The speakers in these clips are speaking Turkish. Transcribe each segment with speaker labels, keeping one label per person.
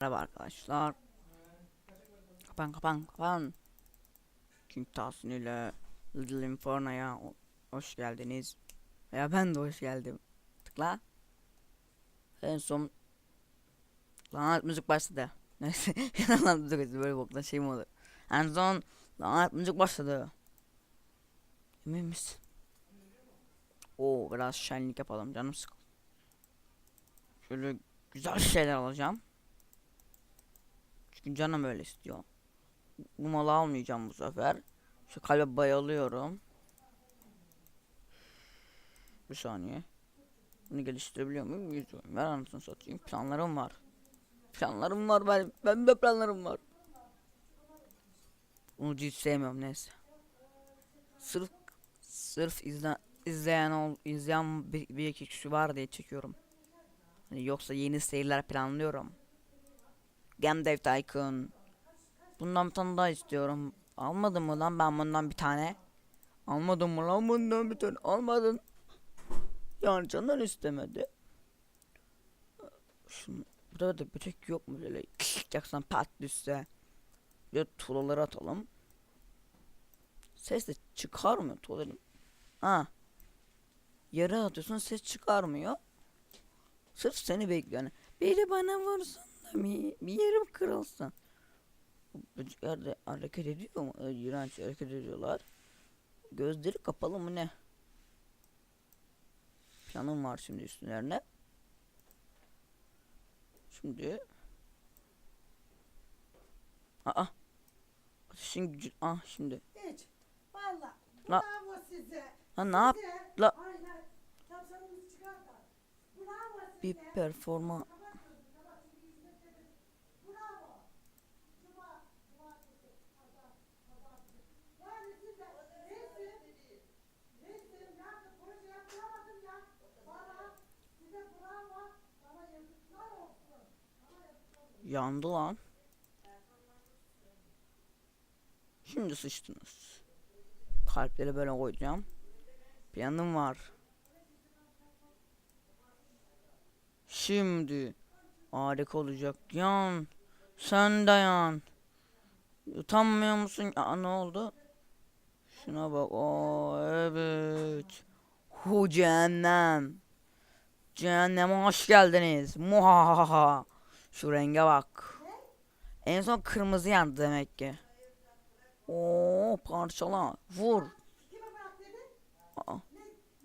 Speaker 1: Merhaba arkadaşlar. Kapan kapan kapan. King Tahsin ile Little Inferno'ya ho- hoş geldiniz. Ya ben de hoş geldim. Tıkla. En son Lanet müzik başladı. Neyse. Lanet müzik böyle boktan şey mi olur? En son lanet müzik başladı. Emin misin? Oo biraz şenlik yapalım canım sıkıldı. Şöyle güzel şeyler alacağım. Canım öyle istiyor. Bu malı almayacağım bu sefer. Şu kalbe bayılıyorum. Bir saniye. Bunu geliştirebiliyor muyum? Yüzüyorum. Ver anasını satayım. Planlarım var. Planlarım var ben. Ben de planlarım var. Bunu hiç sevmiyorum neyse. Sırf sırf izle, izleyen ol, izleyen bir, bir iki kişi var diye çekiyorum. Hani yoksa yeni seriler planlıyorum. Game Dev Tycoon. Bundan bir tane daha istiyorum. Almadın mı lan ben bundan bir tane? Almadın mı lan bundan bir tane? Almadın. Yani canlar istemedi. Şunu, burada da böcek yok mu böyle çıkacaksan pat düşse. De tuğlaları atalım. Ses de çıkarmıyor tuğlaları. Ha. Yere atıyorsun ses çıkarmıyor. Sırf seni bekliyor. Yani biri bana vursun da bir, yerim kırılsın. Böcekler de hareket ediyor mu? İğrenç hareket ediyorlar. Gözleri kapalı mı ne? Planım var şimdi üstlerine. Şimdi Aa Ateşin gücü Ah şimdi
Speaker 2: Hiç. Valla.
Speaker 1: La-
Speaker 2: Bravo size.
Speaker 1: Ha ne yap la-
Speaker 2: Aynen.
Speaker 1: Bir performa
Speaker 2: Bravo. Cuma, cumartesi, pazar, pazartesi. Yani size resim, resim nerede proje yapamadım ya. Bana size bravo. Bana yazıklar olsun. Bana yazıklar olsun.
Speaker 1: Yandı lan. Şimdi sıçtınız. Kalpleri böyle koyacağım. Planım var. Şimdi harika olacak. Yan. Sen de yan. Utanmıyor musun? Aa ne oldu? Şuna bak. Oo evet. Hu cehennem. Cehenneme hoş geldiniz. Muhahaha. Şu renge bak. En son kırmızı yandı demek ki. Oo parçala. Vur. Aa,
Speaker 2: Ne,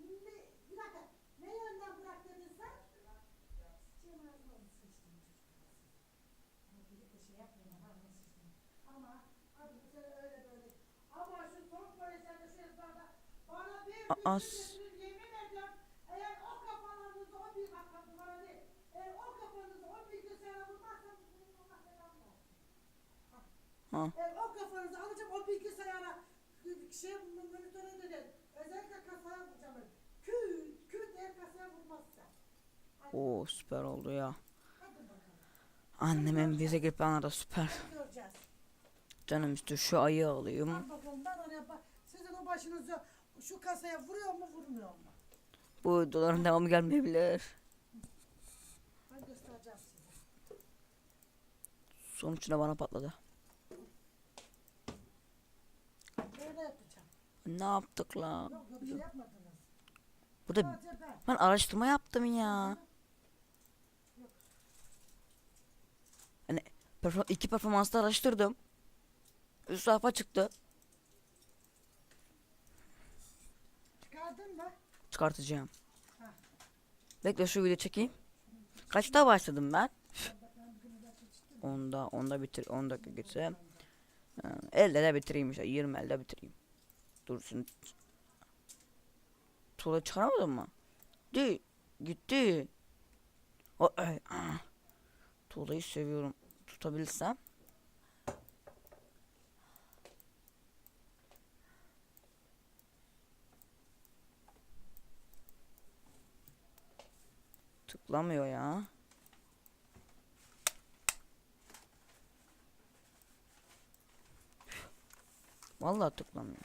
Speaker 2: ne, bir dakika. Ne yönden bırak dedin sen? Cemal olsun işte. Ama gidip de şey yapmayın, ha, nasıl işte. Ama hadi bu sene öyle böyle. Ama şu son polislerle şu yazılarda bana bir
Speaker 1: Aa,
Speaker 2: bir
Speaker 1: s-
Speaker 2: sürü yemin ediyorum. Eğer o kafalarınızı o bir bak bak numara değil. Eğer o kafanızı o bilgisayara vurmazsanız benim Allah belamı versin.
Speaker 1: Ha.
Speaker 2: O kafanızı alacağım o bilgisayara şey monitöre dedi. Özellikle kasaya vuracağım. Küt küt eğer kasaya vurmazsa. Hadi,
Speaker 1: Oo süper oldu ya. Annemin bize girip bana da süper.
Speaker 2: Göreceğiz.
Speaker 1: Canım işte şu ayı alayım.
Speaker 2: Bak bakalım ben oraya bak. Sizin o başınızı şu kasaya vuruyor mu vurmuyor mu?
Speaker 1: Bu doların devamı gelmeyebilir.
Speaker 2: Ben göstereceğim size.
Speaker 1: Sonuçta bana patladı.
Speaker 2: Böyle yapacağım.
Speaker 1: Ne yaptık la?
Speaker 2: Yok yok bir şey yapmadınız.
Speaker 1: Bu da
Speaker 2: Sadece ben.
Speaker 1: ben araştırma yaptım ya. Hani perform iki performansta araştırdım. Üst sayfa çıktı.
Speaker 2: Çıkardın mı?
Speaker 1: Çıkartacağım.
Speaker 2: Ha.
Speaker 1: Bekle şu video çekeyim. Kaçta başladım ben? Onda, onda bitir, 10 dakika geçse. Elde de bitireyim işte, 20 elde bitireyim. Dur şimdi. Tuğla çıkaramadın mı? Gitti, gitti. O, ah. Tuğlayı seviyorum. Tutabilsem. Tıklamıyor ya. Vallahi tıklamıyor.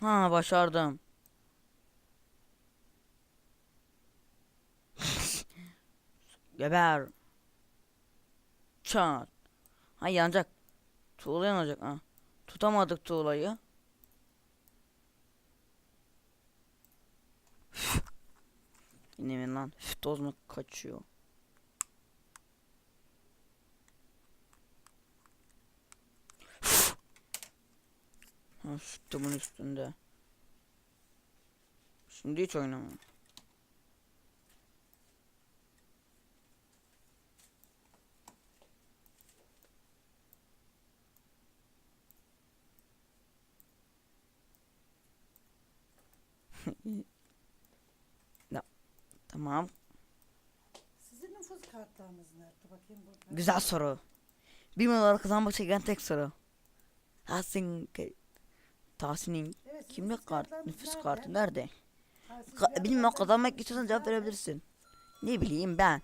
Speaker 1: Ha başardım. Geber. Çat. Ha yanacak. Tuğla yanacak ha. Tutamadık tuğlayı. Yine mi lan? Toz mu kaçıyor? Ha, sütümün üstünde. Şimdi hiç oynamam. Ya, tamam.
Speaker 2: Sizin nüfus kartlarınız nerede? Bakayım burada.
Speaker 1: Güzel soru. Bir milyon kazanmak çeken tek soru. Tahsin Tahsin'in
Speaker 2: Evet,
Speaker 1: kimlik kartı, nüfus
Speaker 2: nerede?
Speaker 1: kartı nerede?
Speaker 2: Ha, siz
Speaker 1: Ka- bilmiyorum kazanmak istiyorsan cevap verebilirsin. Ne bileyim ben.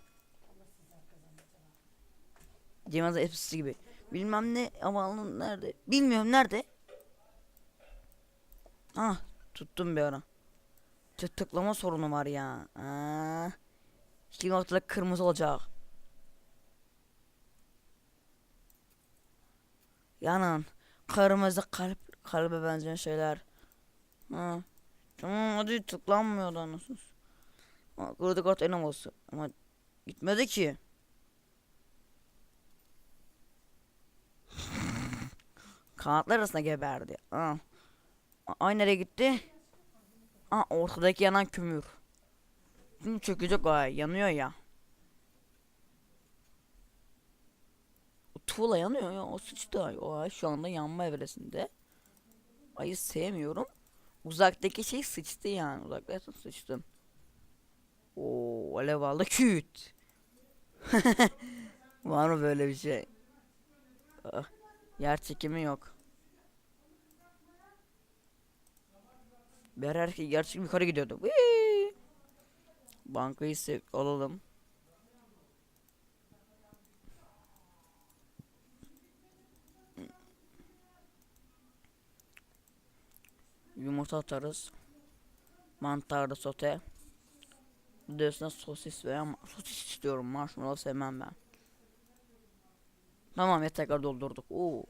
Speaker 1: Cemaz hepsi gibi. Bilmem ne ama nerede? Bilmiyorum nerede? Ah tuttum bir ara. Tık tıklama sorunu var ya. Aa. Şimdi ortada kırmızı olacak. Yanın. Kırmızı kalp kalbe benzeyen şeyler. Ha. Tamam hadi tıklanmıyor da nasıl? Kredi kart enem olsun. Ama gitmedi ki. Kanatlar arasında geberdi. Aa. Ay nereye gitti? Aa ortadaki yanan kömür. Şimdi çökecek o. Yanıyor ya. O tuğla yanıyor ya. O sıçtı ay. Ay şu anda yanma evresinde. Ayı sevmiyorum. Uzaktaki şey sıçtı yani. Uzaktaysa sıçtım. Oo alev aldı küt. Var mı böyle bir şey? Ah, yer çekimi yok. Erkek gerçek yukarı gidiyordu. Vii! Bankayı alalım. Yumurta atarız. Mantarlı sote. Bir üstüne sosis veya sosis istiyorum. Marshmallow sevmem ben. Tamam ya tekrar doldurduk. Oo.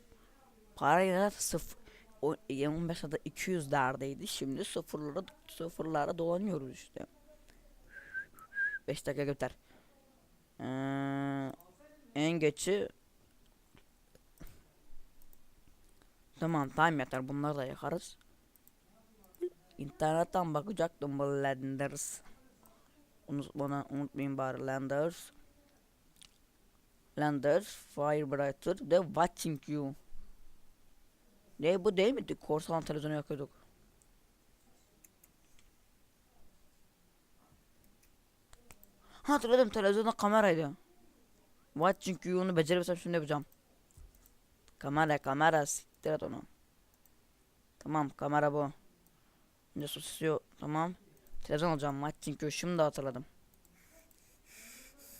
Speaker 1: Para yine sıfır. O 15 adı 200 derdeydi. Şimdi sıfırlara sıfırlara dolanıyoruz işte. 5 dakika göter. Ee, en geçi Tamam time yeter bunları da yakarız. İnternetten bakacaktım bu Landers. Unut bana unutmayın bari Landers. Landers, Firebrighter de Watching You. Ne bu değil miydi? Korsan televizyonu yakıyorduk. Ha, Hatırladım televizyonda kameraydı. Watching You'nu beceremesem şimdi yapacağım. Kamera kamera siktir et onu. Tamam kamera bu. Önce sosisyo tamam. Televizyon alacağım Watching You şimdi hatırladım.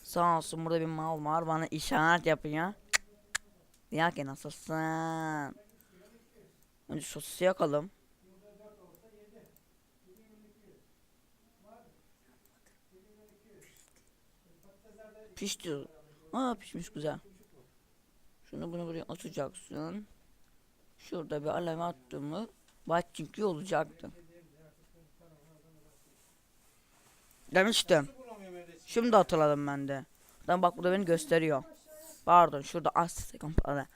Speaker 1: Sağ olsun burada bir mal var bana işaret yapıyor. Diyor ki nasılsın? Önce sosis yakalım. Pişti. Aa pişmiş güzel. Şunu bunu buraya atacaksın. Şurada bir alev attım mı? Batçinki olacaktı. Demiştim. Şimdi hatırladım ben de. Lan bak burada beni gösteriyor. Pardon şurada az sekon para.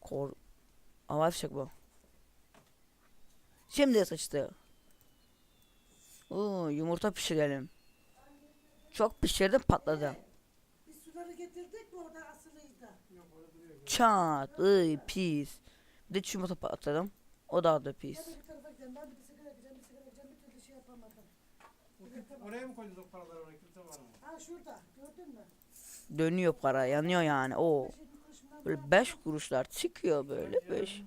Speaker 1: Kor... Fişek bu. Şimdi sıçtı. Oo, yumurta pişirelim. Çok pişirdim patladı.
Speaker 2: Biz suları getirdik mi orada asılıydı.
Speaker 1: Çat, ıy, pis. Bir de yumurta patladım. O da da pis.
Speaker 2: Hadi bir tarafa gidelim. Ben de bir sigara gideceğim, bir sigara gideceğim. Bir türlü şey yapamadım.
Speaker 3: Oraya mı koydunuz o paraları oraya kimse var mı?
Speaker 2: Ha şurada. Gördün mü?
Speaker 1: Dönüyor para, yanıyor yani. O böyle 5 kuruşlar çıkıyor böyle 5.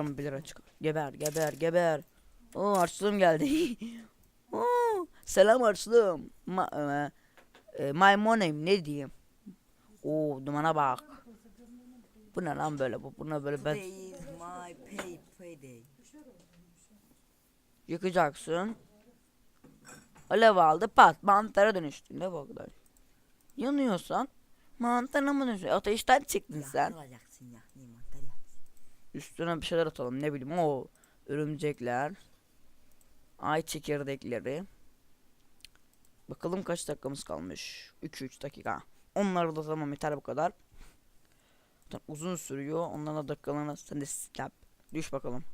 Speaker 1: Mı 1 lira çıkar? Geber, geber, geber. Oo harçlığım geldi. Oo, selam harçlığım. Ma e, e, my money ne diyeyim? Oo dumana bak. Bu ne lan böyle bu? Buna böyle ben yıkacaksın. Alev aldı pat mantara dönüştün ne bu kadar. Yanıyorsan mantara mı dönüştün? Ateşten çıktın sen.
Speaker 4: Ya.
Speaker 1: Üstüne bir şeyler atalım ne bileyim o örümcekler. Ay çekirdekleri. Bakalım kaç dakikamız kalmış. 3-3 dakika. Onları da tamam yeter bu kadar. Uzun sürüyor. Onların da dakikalarına sen de snap. Düş bakalım.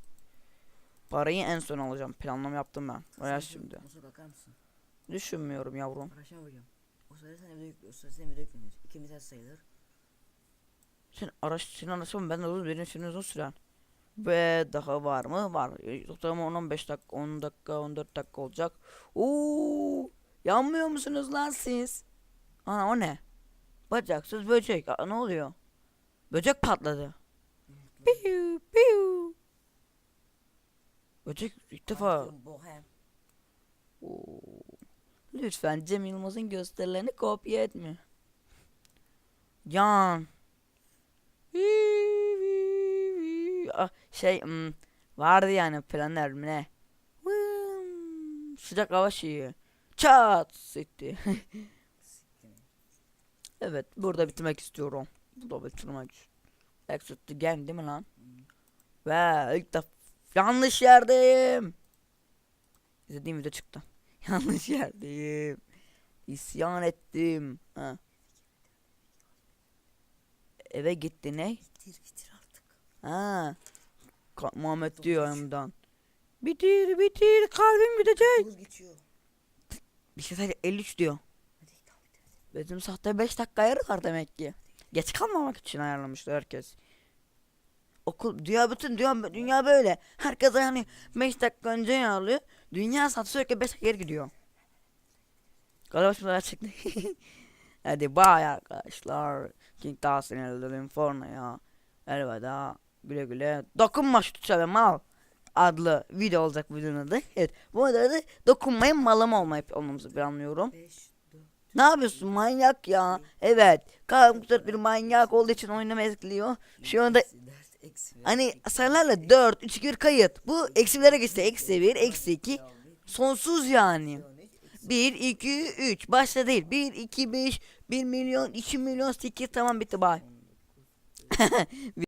Speaker 1: Parayı en son alacağım. Planlama yaptım ben. Veya şimdi.
Speaker 4: Musa bakar mısın?
Speaker 1: Düşünmüyorum yavrum.
Speaker 4: O sırada sen evde yük- o sırada sen evde yüklenir. İkimiz sayılır.
Speaker 1: Sen araç senin araçın ben de uzun benim için uzun süren. Ve daha var mı? Var. E, Ortalama 10-15 dakika, 10 dakika, 14 dakika olacak. Oo! Yanmıyor musunuz lan siz? Ana o ne? Bacaksız böcek. Aa, ne oluyor? Böcek patladı. Piu piu. Böcek ilk defa. Oo. Lütfen Cem Yılmaz'ın gösterilerini kopya etme. Can. Ah, şey hmm, vardı yani planlar mı ne? Sıcak hava şeyi. Çat sekti. evet burada bitirmek istiyorum. Burada bitirmek. Exit the game değil mi lan? Ve ilk defa yanlış yerdeyim. İzlediğim video çıktı. Yanlış yerdeyim. İsyan ettim. Ha. Eve gitti ne?
Speaker 4: Bitir bitir artık.
Speaker 1: Ha. Ka- Muhammed diyor yanımdan. Bitir bitir kalbim gidecek.
Speaker 4: Dokuz geçiyor.
Speaker 1: Bir şey söyle 53 diyor.
Speaker 4: Hadi tamam bitir.
Speaker 1: Bizim sahte 5 dakika ayarı var demek ki. Geç kalmamak için ayarlamışlar herkes. Okul, dünya bütün dünya, dünya böyle. Herkes yani 5 dakika önce ayarlıyor. Dünya saat sürekli 5 dakika geri gidiyor. Galiba şimdi çıktı. Hadi bye arkadaşlar. King Dawson ellerim ya. Elveda. Güle güle. Dokunma şu tuşa mal. Adlı video olacak videonun adı. Evet. Bu arada dokunmayın malama olmayıp olmamızı planlıyorum. Ne yapıyorsun manyak ya? Evet. Kalkmışlar bir manyak olduğu için oynamayı ekliyor. Şu anda hani sayılarla 4, 3, 2, 1 kayıt. Bu eksilere geçti. Eksi 1, eksi 2. Sonsuz yani.
Speaker 4: On üç, eksi
Speaker 1: 1, 2, 3. Başta değil. 1, 2, 5, 1 milyon, 2 milyon, 8. Tamam bitti bye.